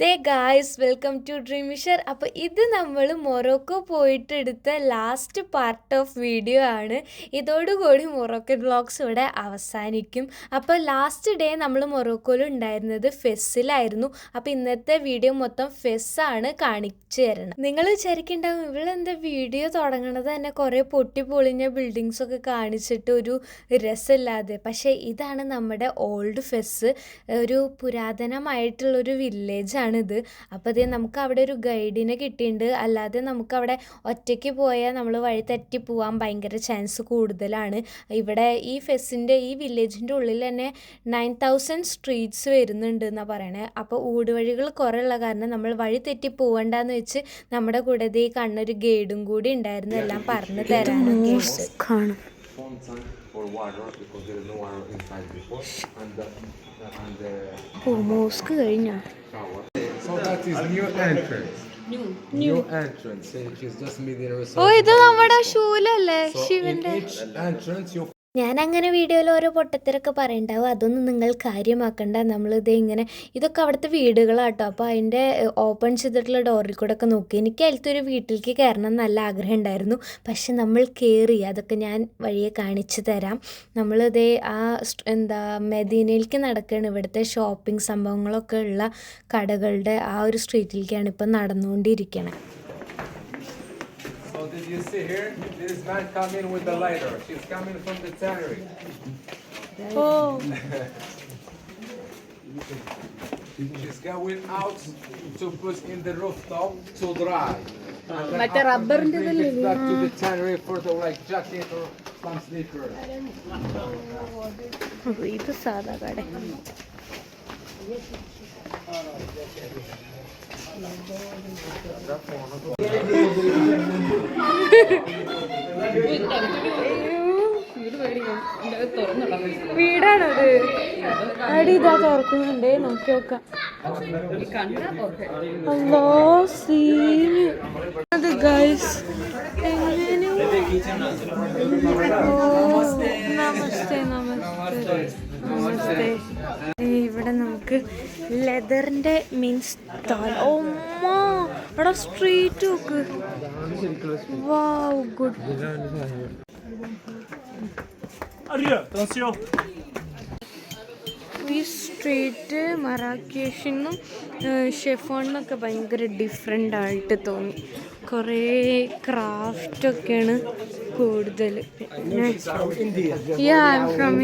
They guys welcome to Dream Wisher അപ്പോൾ ഇത് നമ്മൾ മൊറോക്കോ പോയിട്ട് എടുത്ത ലാസ്റ്റ് പാർട്ട് ഓഫ് വീഡിയോ ആണ്. ഇതോടുകൂടി മൊറോക്കോ ബ്ലോഗ്സ് ഇവിടെ അവസാനിക്കും. അപ്പോൾ ലാസ്റ്റ് ഡേ നമ്മൾ മൊറോക്കോയിൽ ഉണ്ടായിരുന്നത് ഫെസ്സിലായിരുന്നു. അപ്പോൾ ഇന്നത്തെ വീഡിയോ മൊത്തം ഫെസ്സാണ് കാണിച്ചു തരണം നിങ്ങൾ വിചാരിക്കുന്നുണ്ടാവും ഇവളെന്താ വീഡിയോ തുടങ്ങണത് തന്നെ കുറേ പൊട്ടി പൊളിഞ്ഞ ബിൽഡിങ്സൊക്കെ കാണിച്ചിട്ട് ഒരു രസമില്ലാതെ. പക്ഷേ ഇതാണ് നമ്മുടെ ഓൾഡ് ഫെസ് ഒരു പുരാതനമായിട്ടുള്ളൊരു വില്ലേജാണിത് അപ്പോൾ ഇത് നമുക്ക് അവിടെ ഒരു ഗൈഡിനെ കിട്ടിയിട്ടുണ്ട് അല്ലാതെ നമുക്ക് അവിടെ ഒറ്റയ്ക്ക് പോയാൽ നമ്മൾ വഴി തെറ്റി പോകാൻ ഭയങ്കര ചാൻസ് കൂടുതലാണ്. ഇവിടെ ഈ ഫെസ്സിന്റെ ഈ വില്ലേജിന്റെ ഉള്ളിൽ തന്നെ നയൻ തൗസൻഡ് സ്ട്രീറ്റ്സ് വരുന്നുണ്ട് എന്നാണ് പറയണേ. അപ്പോൾ ഊടുവഴികൾ കുറേ ഉള്ള കാരണം നമ്മൾ വഴി തെറ്റി പോകണ്ടെന്ന് വെച്ച് നമ്മുടെ കൂടെ ഈ കണ്ണൊരു ഗൈഡും കൂടി ഉണ്ടായിരുന്നു. എല്ലാം പറഞ്ഞു തരാനൊക്കെ. കാണും ഓ മോസ്ക് കഴിഞ്ഞോ. ഓ ഇത് നമ്മുടെ ശൂലല്ലേ ശിവന്റെ each entrance you ഞാൻ അങ്ങനെ വീഡിയോയിൽ ഓരോ പൊട്ടത്തരൊക്കെ പറയണ്ടാവും. അതൊന്നും നിങ്ങൾ കാര്യമാക്കണ്ട. നമ്മളിത് ഇങ്ങനെ ഇതൊക്കെ അവിടുത്തെ വീടുകളാട്ടോ. അപ്പോൾ അതിന്റെ ഓപ്പൺ ചെയ്തിട്ടുള്ള ഡോറിൽ കൂടെ ഒക്കെ നോക്കി. എനിക്ക് അതിലത്തെ ഒരു വീട്ടിലേക്ക് കയറണം നല്ല ആഗ്രഹം ഉണ്ടായിരുന്നു. പക്ഷെ നമ്മൾ കയറി അതൊക്കെ ഞാൻ വഴിയെ കാണിച്ചു തരാം. നമ്മളിതേ ആ എന്താ മെദീനയിലേക്ക് നടക്കുകയാണ് ഇവിടുത്തെ ഷോപ്പിംഗ് സംഭവങ്ങളൊക്കെ ഉള്ള കടകളുടെ ആ ഒരു സ്ട്രീറ്റിലേക്കാണ് ഇപ്പം നടന്നുകൊണ്ടിരിക്കണേ. So did you see here? This man coming with the lighter. She's coming from the tannery. Oh She's going out to put in the rooftop to dry. And then മറ്റേ after റബ്ബറിന്റെ bring it back to the tannery for the like jacket or some sneakers. ഇത് സാധാ കട വീടാണത്. അടി ഇതാ തുറക്കുന്നുണ്ട്. നോക്കി നോക്കാം. Guys എങ്ങനെ നമസ്തേ നമസ്തേ. നമസ്തേ. ഇവിടെ നമുക്ക് ലെതറിന്റെ മീൻസ് ഓ അവിടെ സ്ട്രീറ്റ് നോക്ക്. വാവ് ഗുഡ്. ഈ സ്ട്രീറ്റ് മറാക്കേഷിനും ഷെഫോണിനൊക്കെ ഭയങ്കര ഡിഫറെന്റ് ആയിട്ട് തോന്നി. കുറേ ക്രാഫ്റ്റ് ഒക്കെയാണ്. കൂടുതൽ. യാ ഫ്രം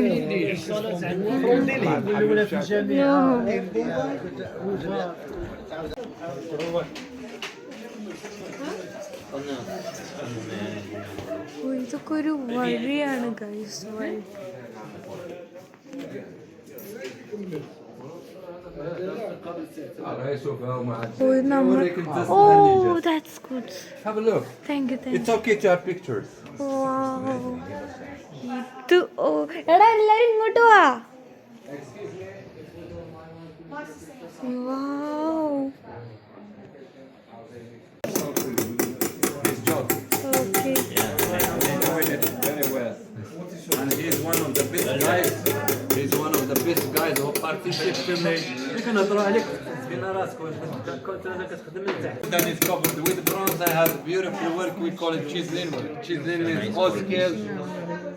ഇതൊക്കെ ഒരു വഴിയാണ് ഗൈസ് വഴി. ഓ ഇത് നമ്മൾ ഓ that's good Have a look. Thank you thank It's okay to have pictures. You ഇത് ഓ എടാ എല്ലാരും ഇങ്ങോട്ട് വാ wow His job. Okay Very well. And he's one of the best guys. He's one of the best guys who participated in it. That is covered with bronze. I have beautiful work. We call it chiseling work. Chiseling is all scales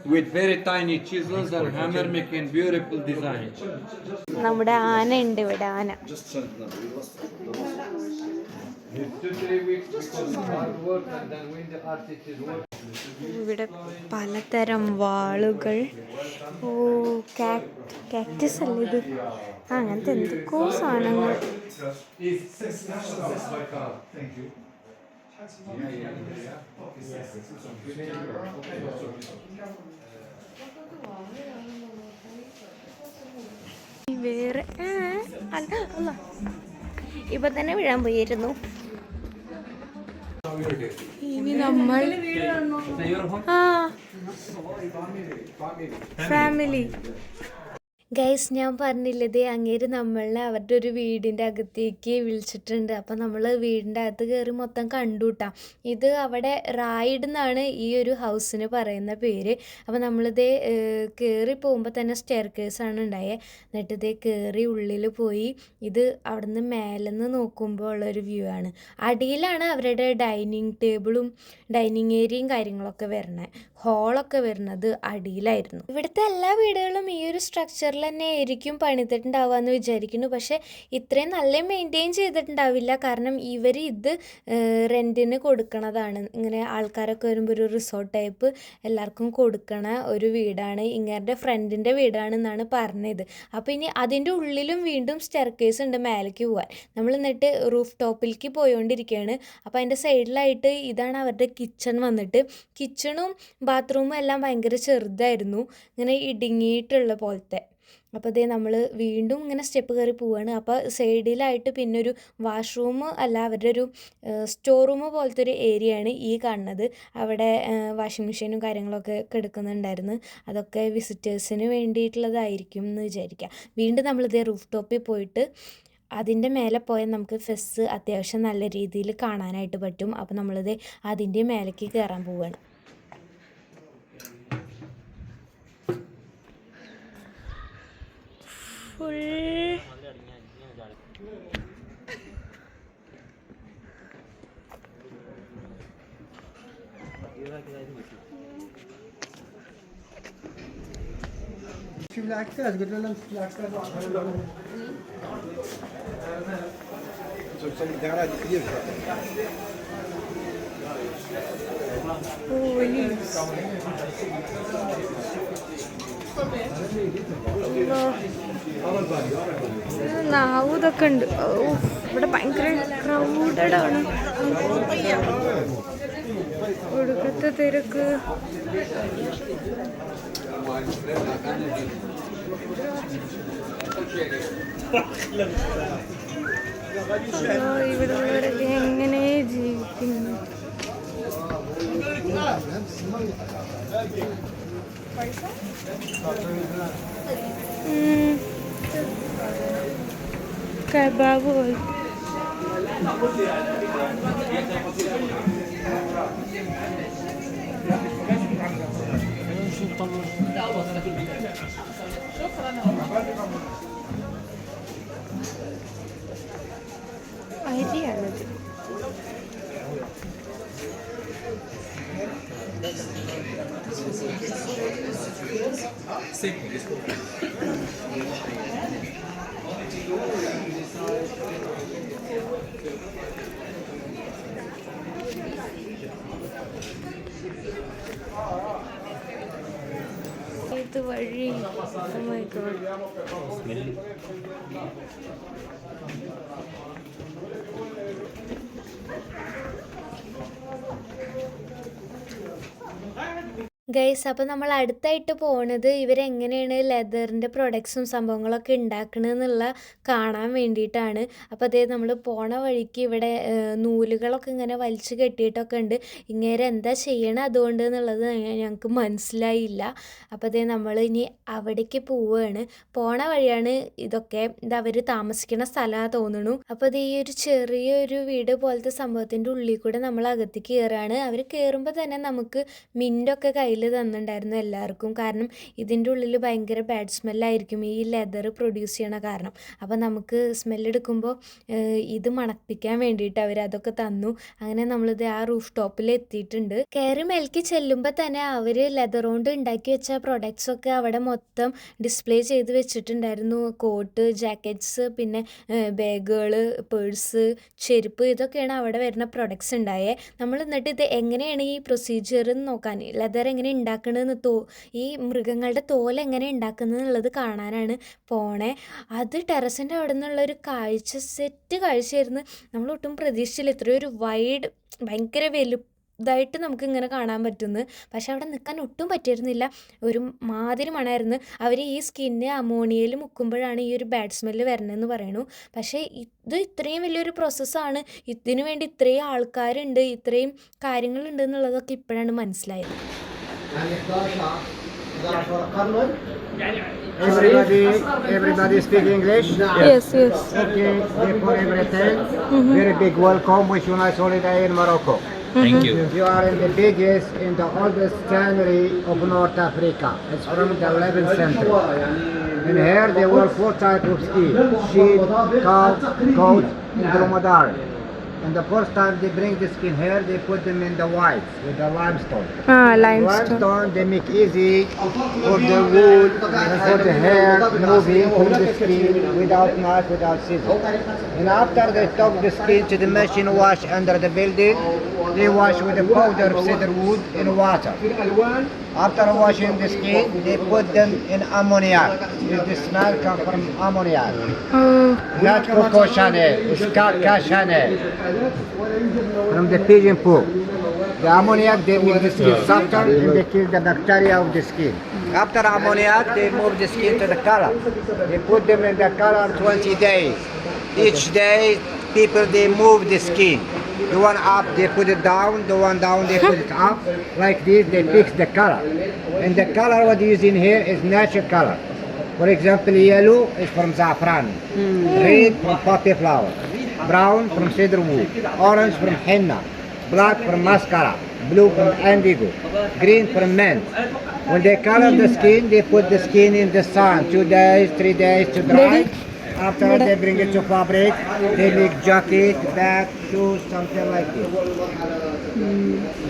with very tiny chisels and hammer making beautiful designs. നമ്മുടെ ആന ഉണ്ട് ഇവിടെ ആന It's two, three weeks because of hard work and then when the artist is working. ഇവിടെ പലതരം വാളുകൾ. ഓ cactus അല്ലേ ഇത്? അങ്ങനത്തെ എന്തൊക്കെയോ സാധനങ്ങൾ. വേറെ അല്ല അല്ല. ഇപ്പൊ തന്നെ വീഴാൻ പോയിരുന്നു. ഇനി നമ്മൾ ആ. ഫാമിലി ഗൈസ് ഞാൻ പറഞ്ഞില്ലത് അങ്ങേര് നമ്മളെ അവരുടെ ഒരു വീടിന്റെ അകത്തേക്ക് വിളിച്ചിട്ടുണ്ട്. അപ്പോൾ നമ്മൾ വീടിന്റെ അകത്ത് കയറി മൊത്തം കണ്ടുട്ടാ. ഇത് അവിടെ റായിഡ് എന്നാണ് ഈ ഒരു ഹൗസിന് പറയുന്ന പേര്. അപ്പോൾ നമ്മളിത് കയറി പോകുമ്പോൾ തന്നെ സ്റ്റെയർ കേസാണ് ഉണ്ടായത് എന്നിട്ട് ഇത് കയറി ഉള്ളിൽ പോയി ഇത് അവിടുന്ന് മേലെന്ന് നോക്കുമ്പോൾ ഉള്ളൊരു വ്യൂ ആണ്. അടിയിലാണ് അവരുടെ ഡൈനിങ് ടേബിളും ഡൈനിങ് ഏരിയയും കാര്യങ്ങളൊക്കെ വരണേ. ഹോളൊക്കെ വരുന്നത് അടിയിലായിരുന്നു. ഇവിടുത്തെ എല്ലാ വീടുകളും ഈ ഒരു സ്ട്രക്ചറിൽ തന്നെ ആയിരിക്കും പണിതിട്ടുണ്ടാവുക എന്ന് വിചാരിക്കുന്നു. പക്ഷേ ഇത്രയും നല്ല മെയിന്റെയിൻ ചെയ്തിട്ടുണ്ടാവില്ല. കാരണം ഇവർ ഇത് റെന്റിന് കൊടുക്കണതാണ്. ഇങ്ങനെ ആൾക്കാരൊക്കെ വരുമ്പോൾ ഒരു റിസോർട്ട് ടൈപ്പ് എല്ലാവർക്കും കൊടുക്കണ ഒരു വീടാണ്. ഇങ്ങേരുടെ ഫ്രണ്ടിന്റെ വീടാണെന്നാണ് പറഞ്ഞത്. അപ്പോൾ ഇനി അതിന്റെ ഉള്ളിലും വീണ്ടും സ്റ്റെർക്കേസ് ഉണ്ട് മേലേക്ക് പോകാൻ നമ്മൾ എന്നിട്ട് റൂഫ് ടോപ്പിലേക്ക് പോയോണ്ടിരിക്കുകയാണ് അപ്പോൾ അതിന്റെ സൈഡിലായിട്ട് ഇതാണ് അവരുടെ കിച്ചൺ വന്നിട്ട്. കിച്ചണും ബാത്റൂമും എല്ലാം ഭയങ്കര ചെറുതായിരുന്നു. ഇങ്ങനെ ഇടുങ്ങിയിട്ടുള്ള പോലത്തെ. അപ്പോൾ ഇതേ നമ്മൾ വീണ്ടും ഇങ്ങനെ സ്റ്റെപ്പ് കയറി പോവുകയാണ് അപ്പോൾ സൈഡിലായിട്ട് പിന്നെ ഒരു വാഷ്റൂം അല്ല അവരുടെ ഒരു സ്റ്റോർ റൂം പോലത്തെ ഒരു ഏരിയയാണ് ഈ കാണുന്നത്. അവിടെ വാഷിംഗ് മെഷീനും കാര്യങ്ങളൊക്കെ കിടക്കുന്നുണ്ടായിരുന്നു. അതൊക്കെ വിസിറ്റേഴ്സിന് വേണ്ടിയിട്ടുള്ളതായിരിക്കും എന്ന് വിചാരിക്കാം. വീണ്ടും നമ്മളിതേ റൂഫ് ടോപ്പിൽ പോയിട്ട് അതിന്റെ മേലെ പോയാൽ നമുക്ക് ഫെസ് അത്യാവശ്യം നല്ല രീതിയിൽ കാണാനായിട്ട് പറ്റും. അപ്പോൾ നമ്മളിത് അതിന്റെ മേലേക്ക് കയറാൻ പോവുകയാണ് Puri. Chillaxer, as good as chillaxer. Çok sen idare ediyor. Allah. നാവ് ഇതൊക്കെ ഉണ്ട്. ഇവിടെ ഭയങ്കര ക്രൗഡഡ് ആണ്. ഒടുക്കത്തെ തിരക്ക്. ഇവിടെ എങ്ങനെ ജീവിക്കുന്നു? ഉം. kay baabo'oy شكرا Oh my God. Guys അപ്പോൾ നമ്മൾ അടുത്തായിട്ട് പോണത് ഇവരെങ്ങനെയാണ് ലെതറിന്റെ പ്രൊഡക്ട്സും സംഭവങ്ങളൊക്കെ ഉണ്ടാക്കണമെന്നുള്ള കാണാൻ വേണ്ടിയിട്ടാണ്. അപ്പോൾ അതേ നമ്മൾ പോണ വഴിക്ക് ഇവിടെ നൂലുകളൊക്കെ ഇങ്ങനെ വലിച്ചു കെട്ടിയിട്ടൊക്കെ ഉണ്ട്. ഇങ്ങനെ എന്താ ചെയ്യണം അതുകൊണ്ട് എന്നുള്ളത് ഞങ്ങൾക്ക് മനസ്സിലായില്ല. അപ്പോൾ അതേ നമ്മൾ ഇനി അവിടേക്ക് പോവുകയാണ് പോണ വഴിയാണ് ഇതൊക്കെ ഇത് അവർ താമസിക്കുന്ന സ്ഥലമാണ് തോന്നുന്നു അപ്പോൾ അത് ഈ ഒരു ചെറിയൊരു വീട് പോലത്തെ സംഭവത്തിന്റെ ഉള്ളിൽ കൂടെ നമ്മൾ അകത്തേക്ക് കയറുകയാണ് അവർ കയറുമ്പോൾ തന്നെ നമുക്ക് മിന്റൊക്കെ കയ്യിൽ തന്നിട്ടുണ്ടായിരുന്നു എല്ലാവർക്കും കാരണം ഇതിന്റെ ഉള്ളിൽ ഭയങ്കര ബാഡ് സ്മെല്ലായിരിക്കും ഈ ലെതർ പ്രൊഡ്യൂസ് ചെയ്യണ കാരണം. അപ്പോൾ നമുക്ക് സ്മെല്ലെടുക്കുമ്പോൾ ഇത് മണപ്പിക്കാൻ വേണ്ടിയിട്ട് അവർ അതൊക്കെ തന്നു. അങ്ങനെ നമ്മളിത് ആ റൂഫ് ടോപ്പിൽ എത്തിയിട്ടുണ്ട്. കയറി മേലേക്ക് ചെല്ലുമ്പോൾ തന്നെ അവർ ലെതർ കൊണ്ട് ഉണ്ടാക്കി വെച്ച പ്രൊഡക്ട്സ് ഒക്കെ അവിടെ മൊത്തം ഡിസ്പ്ലേ ചെയ്ത് വെച്ചിട്ടുണ്ടായിരുന്നു. കോട്ട് ജാക്കറ്റ്സ് പിന്നെ ബാഗുകൾ പേഴ്സ് ചെരുപ്പ് ഇതൊക്കെയാണ് അവിടെ വരുന്ന പ്രൊഡക്ട്സ് ഉണ്ടായേ നമ്മൾ എന്നിട്ട് ഇത് എങ്ങനെയാണ് ഈ പ്രൊസീജിയർ നോക്കാൻ? ലെതർ എങ്ങനെ ഉണ്ടാക്കണമെന്ന് തോ ഈ മൃഗങ്ങളുടെ തോൽ എങ്ങനെ ഉണ്ടാക്കുന്നത് എന്നുള്ളത് കാണാനാണ് പോണേ. അത് ടെറസിന്റെ അവിടെ നിന്നുള്ള ഒരു കാഴ്ച സെറ്റ് കാഴ്ചയായിരുന്നു. നമ്മൾ ഒട്ടും പ്രതീക്ഷിച്ചില്ല. ഇത്രയും ഒരു വൈഡ് ഭയങ്കര വലു ഇതായിട്ട് നമുക്ക് ഇങ്ങനെ കാണാൻ പറ്റുന്നു പക്ഷെ അവിടെ നിൽക്കാൻ ഒട്ടും പറ്റിയിരുന്നില്ല. ഒരു മാതിരി മണമായിരുന്നു അവർ ഈ സ്കിന്ന് അമോണിയയിൽ മുക്കുമ്പോഴാണ് ഈ ഒരു ബാഡ് സ്മെല്ല് വരണമെന്ന് പറയണു. പക്ഷേ ഇത് ഇത്രയും വലിയൊരു പ്രോസസ്സാണ് ഇതിനു വേണ്ടി ഇത്രയും ആൾക്കാരുണ്ട്. ഇത്രയും കാര്യങ്ങളുണ്ട് എന്നുള്ളതൊക്കെ ഇപ്പോഴാണ് മനസ്സിലായത്. Everybody, everybody speak English? Yes, yes. Okay, before everything, mm-hmm. very big welcome. Wish you nice holiday in Morocco. Thank you. Mm-hmm. You are in the biggest in the oldest tannery of North Africa. It's from the 11th century. And here there were four types of sheep, sheep, cow, goat, and dromedary. And the first time they bring the skin here, they put them in the whites with the limestone. Ah, limestone. Limestone, they make easy for the wool, for the hair, moving from the skin without knife, without scissors. And after they took the skin to the machine wash under the building, they wash with a powder of cedar wood and water. After washing the skin, they put them in ammoniac. The smell comes from ammoniac. Oh. Not Coco it's Caca. From the pigeon poop. The ammoniac, they make the skin softer and they kill the bacteria of the skin. After ammoniac, they move the skin to the color. They put them in the color 20 days. Each day, people, they move the skin. The one up, they put it down. The one down, they put it up. Like this, they fix the color. And the color what use in here is natural color. For example, yellow is from saffron, hmm. red from poppy flower, brown from cedar wood, orange from henna, black from mascara, blue from indigo, green from mint. When they color the skin, they put the skin in the sun two days, three days to dry. After they bring it to fabric, they make jacket, bag, shoes, something like this. Now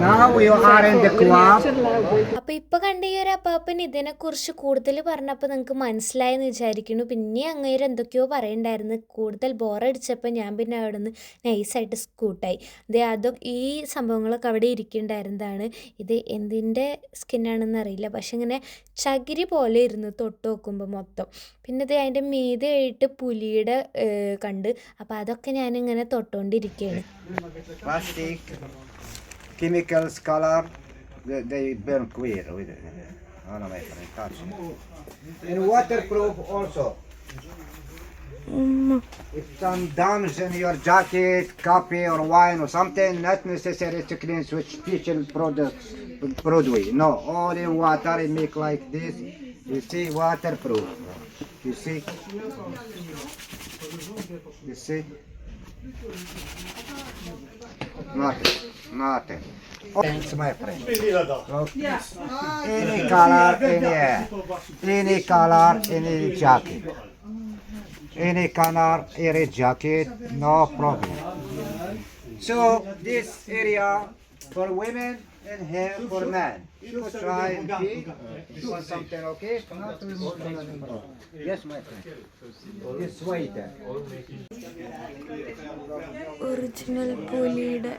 we ഇപ്പൊ in the club. അപ്പോൾ ഇപ്പോൾ കണ്ട ഈ ഒരു അപ്പാപ്പൻ ഇതിനെ കുറിച്ച് കൂടുതൽ പറഞ്ഞപ്പോൾ നിങ്ങൾക്ക് മനസ്സിലായെന്ന് വിചാരിക്കുന്നു. പിന്നെ അങ്ങേര് എന്തൊക്കെയോ പറയണ്ടായിരുന്നു. കൂടുതൽ ബോറടിച്ചപ്പോൾ ഞാൻ പിന്നെ അവിടെ നിന്ന് നൈസായിട്ട് സ്കൂട്ടായി ദേ അതോ ഈ സംഭവങ്ങളൊക്കെ അവിടെ ഇരിക്കുന്നുണ്ടായിരുന്നതാണ് ഇത് എന്തിന്റെ സ്കിന്നാണെന്ന് അറിയില്ല. പക്ഷെ ഇങ്ങനെ ചകിരി പോലെ ഇരുന്നു തൊട്ട് നോക്കുമ്പോൾ മൊത്തം. പിന്നെ ഇത് അതിന്റെ മീതയായിട്ട് പുലിയുടെ കണ്ട്. അപ്പോൾ അതൊക്കെ ഞാനിങ്ങനെ തൊട്ടുകൊണ്ടിരിക്കുകയാണ് chemicals, color, they, they burn queer with it. Oh no, my friend, touch it. And waterproof also. Mm. If some damage in your jacket, coffee or wine or something, not necessary to clean with special products, Broadway. No, all in water, it make like this. You see, waterproof. You see? You see? Nothing. Nothing. Thanks, my friend. Okay. Any color, any hair. Any color, any jacket. Any color, any jacket, no problem. So this area for women and hair for men. You could try and see. You want something, okay? Not to remove Yes, my friend. This way then. Original പുലിയുടെ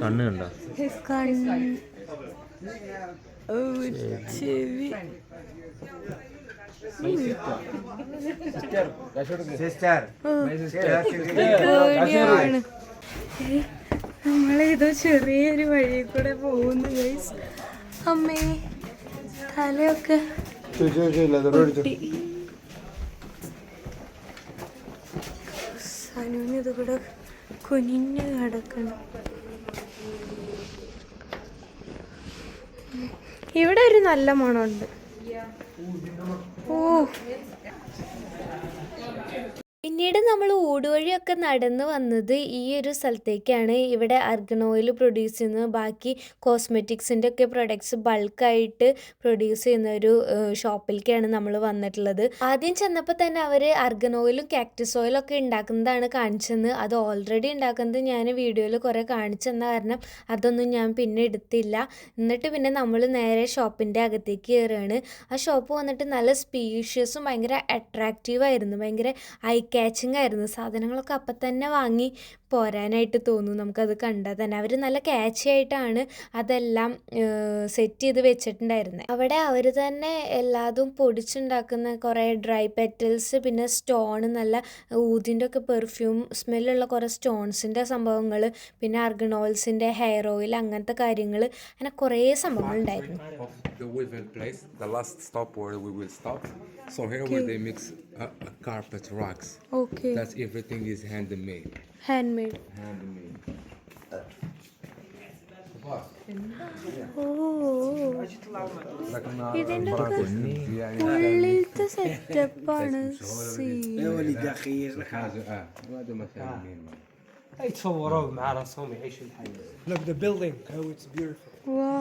കണ്ണുണ്ടോ കണ്ണ് ചെവി Sister. പേടിയാണ് ഏയ്, നമ്മളേതോ ചെറിയൊരു വഴി കൂടെ പോകുന്നു ഗൈസ് അമ്മേ തലയൊക്കെ. സനുവിന് ഇത് കൂടെ കുനിഞ്ഞ് കിടക്കണം. ഇവിടെ ഒരു നല്ല മണമുണ്ട്. ഓ പിന്നീട് നമ്മൾ ഊടുവഴിയൊക്കെ നടന്ന് വന്നത് ഈ ഒരു സ്ഥലത്തേക്കാണ്. ഇവിടെ അർഗൺ ഓയിൽ പ്രൊഡ്യൂസ് ചെയ്യുന്ന ബാക്കി കോസ്മെറ്റിക്സിന്റെ ഒക്കെ പ്രൊഡക്ട്സ് ബൾക്കായിട്ട് പ്രൊഡ്യൂസ് ചെയ്യുന്ന ഒരു ഷോപ്പിലേക്കാണ് നമ്മൾ വന്നിട്ടുള്ളത്. ആദ്യം ചെന്നപ്പോൾ തന്നെ അവർ അർഗൺ ഓയിലും കാക്ടസ് ഓയിലും ഒക്കെ ഉണ്ടാക്കുന്നതാണ് കാണിച്ചെന്ന്. അത് ഓൾറെഡി ഉണ്ടാക്കുന്നത് ഞാൻ വീഡിയോയിൽ കുറേ കാണിച്ചെന്ന കാരണം അതൊന്നും ഞാൻ പിന്നെ എടുത്തില്ല. എന്നിട്ട് പിന്നെ നമ്മൾ നേരെ ഷോപ്പിന്റെ അകത്തേക്ക് കയറുകയാണ്. ആ ഷോപ്പ് വന്നിട്ട് നല്ല സ്പീഷ്യസും ഭയങ്കര അട്രാക്റ്റീവ് ആയിരുന്നു. ഭയങ്കര ഐ കാച്ചിങ് ആയിരുന്നു. സാധനങ്ങളൊക്കെ അപ്പം തന്നെ വാങ്ങി പോരാനായിട്ട് തോന്നും നമുക്കത് കണ്ടാൽ തന്നെ അവർ നല്ല ക്യാച്ചി ആയിട്ടാണ് അതെല്ലാം സെറ്റ് ചെയ്ത് വെച്ചിട്ടുണ്ടായിരുന്നത് അവിടെ അവർ തന്നെ എല്ലാതും പൊടിച്ചുണ്ടാക്കുന്ന കുറേ ഡ്രൈ പെറ്റൽസ് പിന്നെ സ്റ്റോൺ നല്ല ഊതിന്റെ ഒക്കെ പെർഫ്യൂം സ്മെല്ലുള്ള കുറേ സ്റ്റോൺസിന്റെ സംഭവങ്ങൾ പിന്നെ അർഗണോൾസിന്റെ ഹെയർ ഓയിൽ അങ്ങനത്തെ കാര്യങ്ങൾ അങ്ങനെ കുറേ സംഭവങ്ങളുണ്ടായിരുന്നു. So here where they mix uh, carpet rocks. Okay. That's everything is handmade. Hand made Handmade. ഇതിന്റെ ഒക്കെ ഉള്ളിലത്തെ സെറ്റപ്പാണ് see يتصوروه مع راسهم يعيشوا الحياة. Look the building how it's beautiful. വാ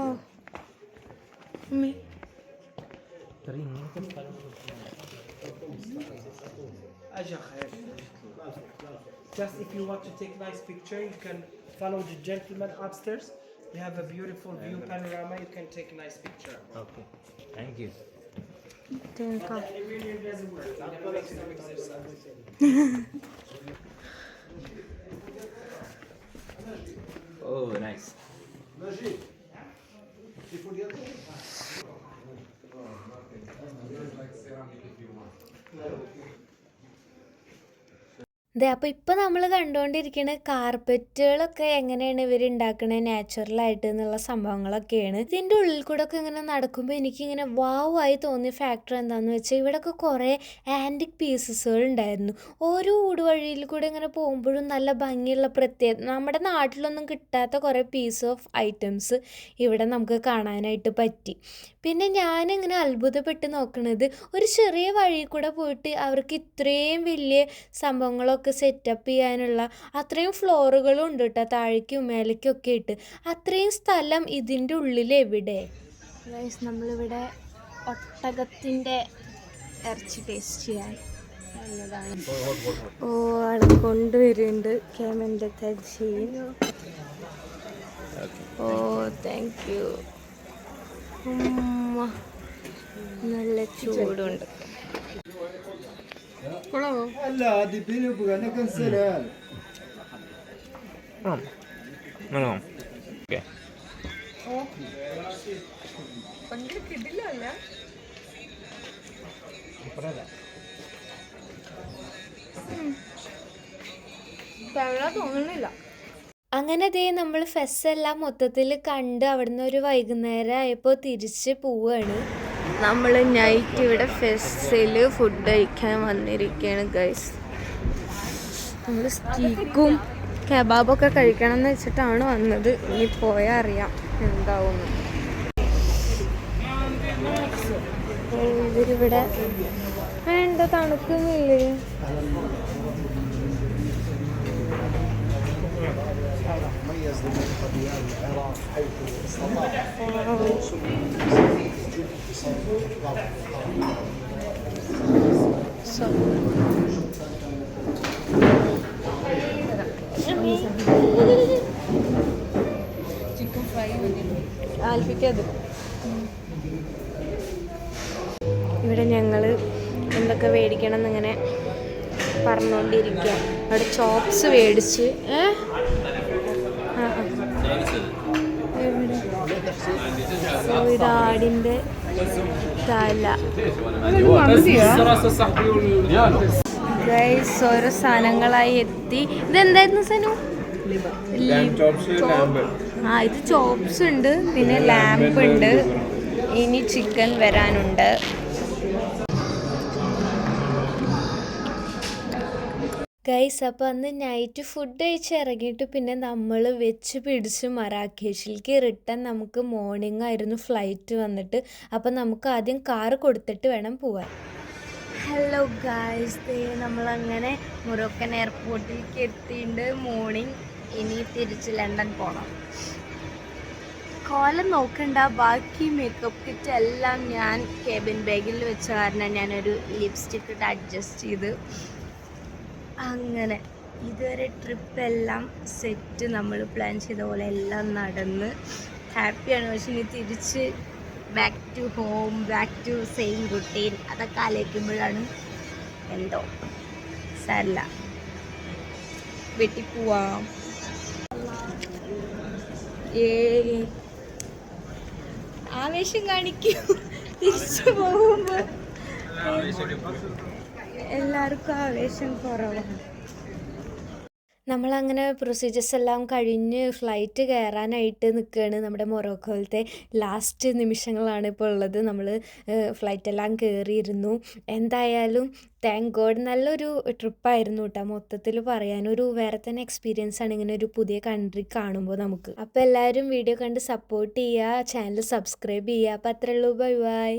Just if you want to take nice picture, you can follow the gentleman upstairs. You have a beautiful view panorama. You can take nice picture. Okay. Thank you. Thank you. Oh, nice. Najib, il faut dire. Oh, okay. Like ceramic if you want. അതെ അപ്പോൾ ഇപ്പോൾ നമ്മൾ കണ്ടുകൊണ്ടിരിക്കുന്ന കാർപ്പറ്റുകളൊക്കെ എങ്ങനെയാണ് ഇവർ ഉണ്ടാക്കണത് നാച്ചുറലായിട്ട് എന്നുള്ള സംഭവങ്ങളൊക്കെയാണ്. ഇതിന്റെ ഉള്ളിൽ കൂടെ ഒക്കെ ഇങ്ങനെ നടക്കുമ്പോൾ എനിക്കിങ്ങനെ വാവ് ആയി തോന്നിയ ഫാക്ടർ എന്താണെന്ന് വെച്ചാൽ ഇവിടെയൊക്കെ കുറേ ആന്റിക് പീസസുകൾ ഉണ്ടായിരുന്നു ഓരോ ഊടുവഴിയിൽ കൂടെ ഇങ്ങനെ പോകുമ്പോഴും നല്ല ഭംഗിയുള്ള പ്രത്യേക നമ്മുടെ നാട്ടിലൊന്നും കിട്ടാത്ത കുറേ പീസ് ഓഫ് ഐറ്റംസ് ഇവിടെ നമുക്ക് കാണാനായിട്ട് പറ്റി. പിന്നെ ഞാനിങ്ങനെ അത്ഭുതപ്പെട്ട് നോക്കുന്നത് ഒരു ചെറിയ വഴി കൂടെ പോയിട്ട് അവർക്ക് ഇത്രയും വലിയ സംഭവങ്ങളൊക്കെ സെറ്റപ്പ് ചെയ്യാനുള്ള അത്രയും ഫ്ലോറുകളും ഉണ്ട് കേട്ടോ താഴേക്കും മേലേക്കൊക്കെ ഒക്കെ ഇട്ട് അത്രയും സ്ഥലം ഇതിന്റെ ഉള്ളിൽ എവിടെ? നമ്മളിവിടെ ഒട്ടകത്തിന്റെ ഇറച്ചി ടേസ്റ്റ് ചെയ്യാൻ നല്ലതാണ് ഓ അവിടെ കൊണ്ടുവരുന്നുണ്ട്. കേമന്റെ തജീൻ ഓ താങ്ക് യു നല്ല ചൂടുണ്ട്. لا هذه بيني وبينك انا كنسالها ആണോ ഓക്കെ തോന്നുന്നില്ല അങ്ങനെ ദേ നമ്മൾ ഫെസ് എല്ലാം മൊത്തത്തിൽ കണ്ട് അവിടുന്ന് ഒരു വൈകുന്നേരം ആയപ്പോൾ തിരിച്ച് പോവുകയാണ് നമ്മൾ നൈറ്റ് ഇവിടെ ഫെസ്റ്റിൽ ഫുഡ് കഴിക്കാൻ വന്നിരിക്കുകയാണ് ഗൈസ് നമ്മൾ സ്റ്റീക്കും കബാബൊക്കെ കഴിക്കണം എന്ന് വെച്ചിട്ടാണ് വന്നത്. ഇനി പോയാൽ അറിയാം എന്താവും ഇവരിവിടെ. വേണ്ട തണുക്കുന്നില്ലേ? ഇവിടെ ഞങ്ങൾ എന്തൊക്കെ മേടിക്കണം എന്നിങ്ങനെ പറഞ്ഞുകൊണ്ടിരിക്കുക അവിടെ ചോപ്സ് മേടിച്ച് ഏ? ആടിന്റെ തല. ഓരോ സാധനങ്ങളായി എത്തി. ഇതെന്തായിരുന്നു സനു? ആ ഇത് ചോപ്സ് ഉണ്ട് പിന്നെ ലാമ്പ് ഉണ്ട്. ഇനി ചിക്കൻ വരാനുണ്ട്. ഗൈസ് അപ്പോൾ അന്ന് നൈറ്റ് ഫുഡ് കഴിച്ച് ഇറങ്ങിയിട്ട് പിന്നെ നമ്മൾ വെച്ച് പിടിച്ച് മറാക്കേഷിലേക്ക് റിട്ടേൺ നമുക്ക് മോർണിംഗ് ആയിരുന്നു ഫ്ലൈറ്റ് വന്നിട്ട്. അപ്പോൾ നമുക്ക് ആദ്യം കാർ കൊടുത്തിട്ട് വേണം പോവാൻ. ഹലോ ഗായ്സ് നമ്മളങ്ങനെ മൊറോക്കൻ എയർപോർട്ടിലേക്ക് എത്തിയിട്ടുണ്ട് മോർണിംഗ് ഇനി തിരിച്ച് ലണ്ടൻ പോകണം കോലം നോക്കണ്ട. ബാക്കി മേക്കപ്പ് കിറ്റ് എല്ലാം ഞാൻ കേബിൻ ബാഗിൽ വെച്ച കാരണം ഞാനൊരു ലിപ്സ്റ്റിക്ക് ഇട്ട് അഡ്ജസ്റ്റ് ചെയ്ത് അങ്ങനെ ഇതുവരെ ട്രിപ്പ് എല്ലാം സെറ്റ് നമ്മൾ പ്ലാൻ ചെയ്ത പോലെ എല്ലാം നടന്ന് ഹാപ്പിയാണ്. പക്ഷെ ഇനി തിരിച്ച് back to home back to same routine അതൊക്കെ ആലോചിക്കുമ്പോഴാണ് എന്തോ സല്ല വെട്ടി പോവാം. ഏ ആവേശം കാണിക്കൂ. തിരിച്ചു പോകുമ്പോ. എല്ലാവർക്കും ആവേശം കുറവാണ്. നമ്മളങ്ങനെ പ്രൊസീജിയേഴ്സ് എല്ലാം കഴിഞ്ഞ് ഫ്ലൈറ്റ് കയറാനായിട്ട് നിൽക്കുകയാണ് നമ്മുടെ മൊറോക്കോയിലത്തെ ലാസ്റ്റ് നിമിഷങ്ങളാണ് ഇപ്പോൾ ഉള്ളത്. നമ്മൾ ഫ്ലൈറ്റ് എല്ലാം കയറിയിരുന്നു എന്തായാലും താങ്ക് ഗോഡ് നല്ലൊരു ട്രിപ്പായിരുന്നു കേട്ടോ മൊത്തത്തിൽ പറയാൻ ഒരു വേറെ തന്നെ എക്സ്പീരിയൻസ് ആണ് ഇങ്ങനെ ഒരു പുതിയ കൺട്രി കാണുമ്പോൾ നമുക്ക്. അപ്പോൾ എല്ലാവരും വീഡിയോ കണ്ട് സപ്പോർട്ട് ചെയ്യുക ചാനൽ സബ്സ്ക്രൈബ് ചെയ്യുക അപ്പോൾ അത്രയുള്ളൂ ബൈ ബൈ